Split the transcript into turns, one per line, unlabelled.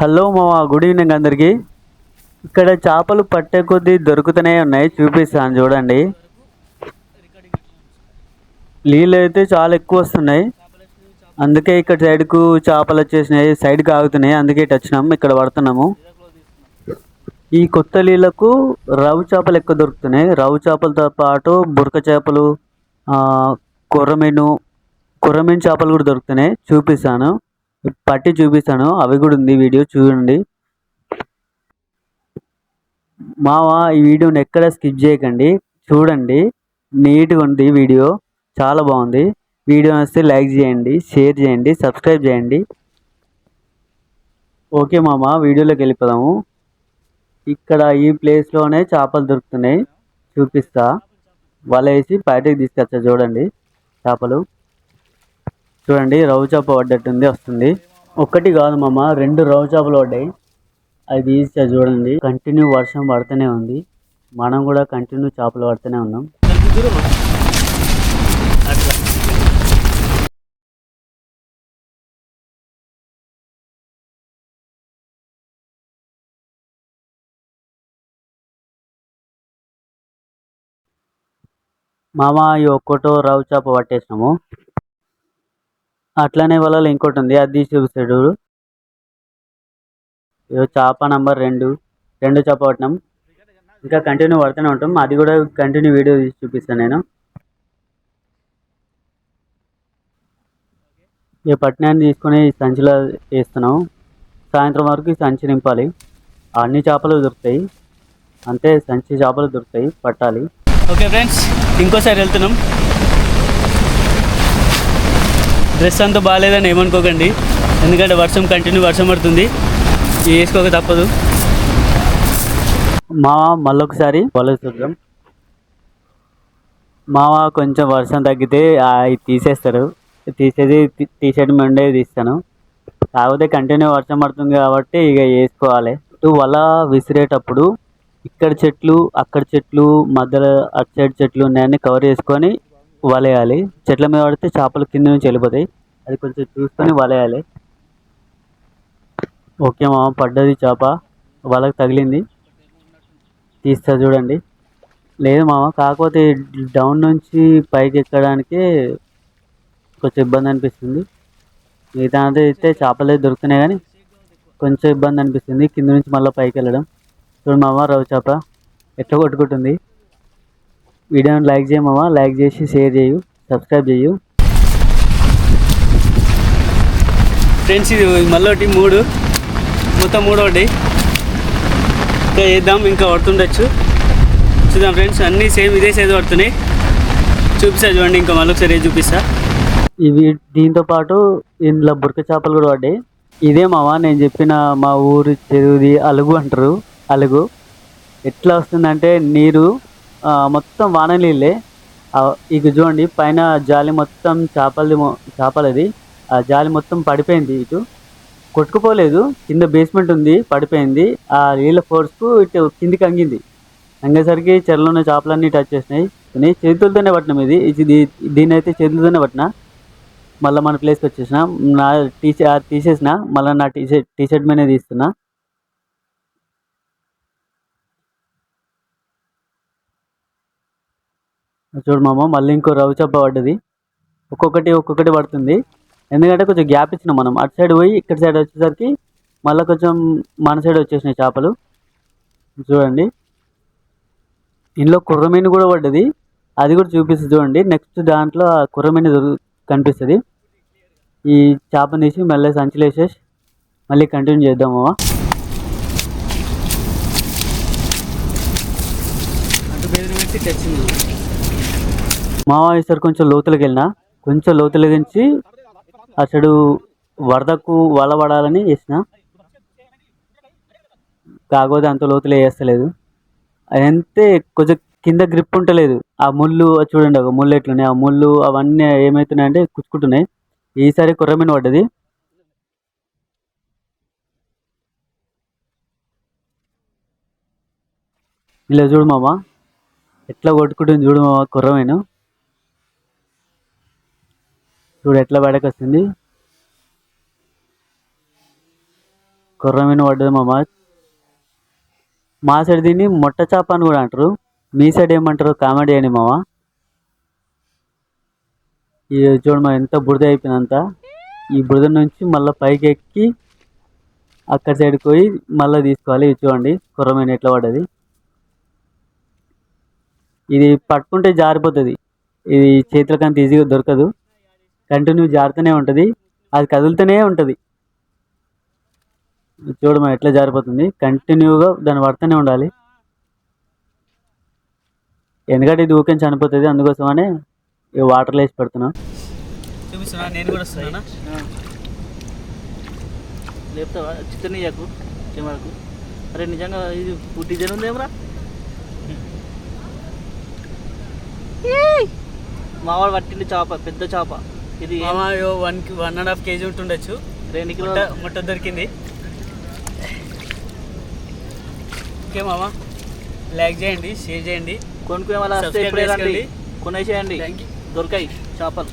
Hello మావా good evening అందరికి. ఇక్కడ చేపలు పట్టే కొద్దీ దొరుకుతూనే ఉన్నాయి చూపిస్తాను చూడండి. నీళ్ళు అయితే చాలా ఎక్కువ వస్తున్నాయి. అందుకే ఇక్కడ సైడ్కు చేపలు వచ్చేసినాయి సైడ్కి ఆగుతున్నాయి అందుకే ఇటు వచ్చినాము ఇక్కడ పడుతున్నాము. ఈ కొత్త నీళ్ళకు రవ్వు చేపలు ఎక్కువ దొరుకుతున్నాయి. రవ్వు చేపలతో పాటు బురక చేపలు కొర్రమీను కొర్రమీను చేపలు కూడా దొరుకుతున్నాయి చూపిస్తాను. పట్టి చూపిస్తాను. అవి కూడా ఉంది వీడియో చూడండి. మామ ఈ వీడియోని ఎక్కడ స్కిప్ చేయకండి. చూడండి. నీట్గా ఉంది వీడియో. చాలా బాగుంది. వీడియో వస్తే లైక్ చేయండి షేర్ చేయండి సబ్స్క్రైబ్ చేయండి. ఓకే మామ వీడియోలోకి వెళ్ళిపోదాము. ఇక్కడ ఈ ప్లేస్లోనే చేపలు దొరుకుతున్నాయి. చూపిస్తా. వల వేసి బయటకు తీసుకొచ్చా చూడండి. చేపలు. చూడండి రవ్వ చేప పడ్డట్టుంది వస్తుంది. ఒక్కటి కాదు మామ రెండు రవ్వ చేపలు పడ్డాయి అది తీసా చూడండి కంటిన్యూ వర్షం పడుతూనే ఉంది. మనం కూడా కంటిన్యూ చేపలు పడుతూనే ఉన్నాం. మామ ఈ ఒక్కటో రవ్వు చేప పట్టేసినాము అట్లనే వాళ్ళ ఇంకోటి ఉంది. అది తీసి చూపిస్తాడు ఇదో చేప నంబర్ రెండు. రెండు చేప పట్టినాం. ఇంకా కంటిన్యూ పడుతూనే ఉంటాం. అది కూడా కంటిన్యూ వీడియో తీసి చూపిస్తాను నేను. ఈ పట్టినాన్ని తీసుకొని సంచిలో వేస్తున్నాం. సాయంత్రం వరకు సంచి నింపాలి. అన్ని చేపలు దొరుకుతాయి. అంతే సంచి చేపలు దొరుకుతాయి. పట్టాలి.
ఓకే ఫ్రెండ్స్ ఇంకోసారి వెళ్తున్నాం. డ్రెస్ అంతా బాగాలేదని ఏమనుకోకండి. ఎందుకంటే వర్షం కంటిన్యూ వర్షం పడుతుంది. వేసుకోక తప్పదు.
మావ మళ్ళొకసారి వల చూద్దాం మావ కొంచెం వర్షం తగ్గితే అవి తీసేస్తారు. తీసేది టీషర్ట్ మండే తీస్తాను. కాకపోతే కంటిన్యూ వర్షం పడుతుంది కాబట్టి ఇక వేసుకోవాలి. ఇటు వల విసిరేటప్పుడు ఇక్కడ చెట్లు అక్కడ చెట్లు మధ్యలో అటు సైడ్ చెట్లు ఉన్నాయని కవర్ చేసుకొని వలేయాలి. చెట్ల మీద పడితే చేపలు కింద నుంచి వెళ్ళిపోతాయి. అది కొంచెం చూసుకొని వలేయాలి. ఓకే మామ పడ్డది చేప. వలకు తగిలింది. తీస్తా చూడండి. లేదు మామ కాకపోతే డౌన్ నుంచి పైకి ఎక్కడానికి కొంచెం ఇబ్బంది అనిపిస్తుంది. మిగతా అంతా అయితే చేపలు దొరుకుతున్నాయి కానీ కొంచెం ఇబ్బంది అనిపిస్తుంది. కింద నుంచి మళ్ళీ పైకి వెళ్ళడం. చూడు మామ రవి చేప. ఎట్లా కొట్టుకుంటుంది? వీడియోని లైక్ చేయమామ లైక్ చేసి షేర్ చేయు సబ్స్క్రైబ్ చేయు.
ఫ్రెండ్స్ ఇది మళ్ళీ మూడు. మొత్తం మూడు ఒకటి ఇంకా వేద్దాం ఇంకా పడుతుండొచ్చు. చూద్దాం ఫ్రెండ్స్ అన్నీ సేమ్ ఇదే సైజు పడుతున్నాయి. చూపిస్తా చూడండి ఇంకా మళ్ళీ చూపిస్తా.
ఇవి దీంతో పాటు ఇందులో బురక చేపలు కూడా పడ్డాయి. ఇదే మామ నేను చెప్పిన మా ఊరు చెరువుది అలుగు అంటారు. అలుగు. ఎట్లా వస్తుందంటే నీరు మొత్తం వాన నీళ్ళే ఇక చూడండి పైన జాలి మొత్తం చేపలది చేపలది ఆ జాలి మొత్తం పడిపోయింది ఇటు కొట్టుకుపోలేదు కింద బేస్మెంట్ ఉంది పడిపోయింది ఆ నీళ్ళ ఫోర్స్కు ఇటు కిందికి అంగింది అంగేసరికి చెరలో ఉన్న చేపలన్నీ టచ్ చేసినాయి కానీ చేతులతోనే పట్టినాం ఇది ఇది దీన్ని అయితే చేతులతోనే పట్టిన మళ్ళీ మన ప్లేస్కి వచ్చేసిన నా టీ తీసేసిన మళ్ళీ నా టీ షర్ట్ టీ షర్ట్ మీదే తీస్తున్నా చూడు మామ మళ్ళీ ఇంకో రవి చెప్ప పడ్డది. ఒక్కొక్కటి ఒక్కొక్కటి పడుతుంది. ఎందుకంటే కొంచెం గ్యాప్ ఇచ్చినాం మనం. అటు సైడ్ పోయి ఇక్కడ సైడ్ వచ్చేసరికి మళ్ళీ కొంచెం మన సైడ్ వచ్చేసినాయి చేపలు. చూడండి. ఇందులో కుర్రమీను కూడా పడ్డది. అది కూడా చూపిస్తుంది చూడండి. నెక్స్ట్ దాంట్లో కుర్రమీను కనిపిస్తుంది. ఈ చేపను తీసి మళ్ళీ సంచులు వేసేసి మళ్ళీ కంటిన్యూ చేద్దాము
అటు తెచ్చింది.
మామ సార్ కొంచెం లోతులకు వెళ్ళిన కొంచెం లోతులగించి అసలు వరదకు వల పడాలని వేసిన కాకపోతే అంత లోతులో వేస్తలేదు అంతే కొంచెం కింద గ్రిప్ ఉంటలేదు. ఆ ముళ్ళు చూడండి ఒక ముళ్ళు ఎట్లున్నాయి ఆ ముళ్ళు అవన్నీ ఏమవుతున్నాయంటే కుచ్చుకుంటున్నాయి. ఈసారి కుర్రమీన పడ్డది. ఇలా చూడు మామ ఎట్లా కొట్టుకుంటుంది చూడు మామ కుర్రమీను చూడు ఎట్లా బయటకు వస్తుంది కొర్రమీన పడ్డది మామ మా సైడ్ దీన్ని మొట్ట చేప అని కూడా అంటారు. మీ సైడ్ ఏమంటారు? కామెడీ అని మామ ఈ చూడు మా ఎంత బురద అయిపోయిందంత ఈ బురద నుంచి మళ్ళీ పైకి ఎక్కి అక్కడ సైడ్కి పోయి మళ్ళీ తీసుకోవాలి. ఇది చూడండి కొర్రమీన ఎట్లా పడ్డది. ఇది పట్టుకుంటే జారిపోతుంది. ఇది చేతులకంత అంత ఈజీగా దొరకదు. కంటిన్యూ జారుతూనే ఉంటుంది. అది కదులుతూనే ఉంటుంది. చూడమా ఎట్లా జారిపోతుంది. కంటిన్యూగా దాన్ని పడుతూనే ఉండాలి. ఎందుకంటే ఇది ఊరికే చనిపోతుంది. అందుకోసమనే ఈ వాటర్లో వేసి పెడుతున్నా.
చూపిస్తున్నా నేను కూడా వస్తున్నానా?
లేపుతావా? చిత్తనీయకు కెమెరాకు? అరే నిజంగా ఇది డిజైన్ ఉందేమరా మావాడు పట్టింది చేప పెద్ద చేప. ఇది
one one and half kg ఉంటుండొచ్చు.
రెండు కిలో
ముట్ట దొరికింది. ఓకే మామ. లైక్ చేయండి షేర్ చేయండి.
కొనుక్కునే వాళ్ళ. కొనేసేయండి. దొరకాయి చేపలు.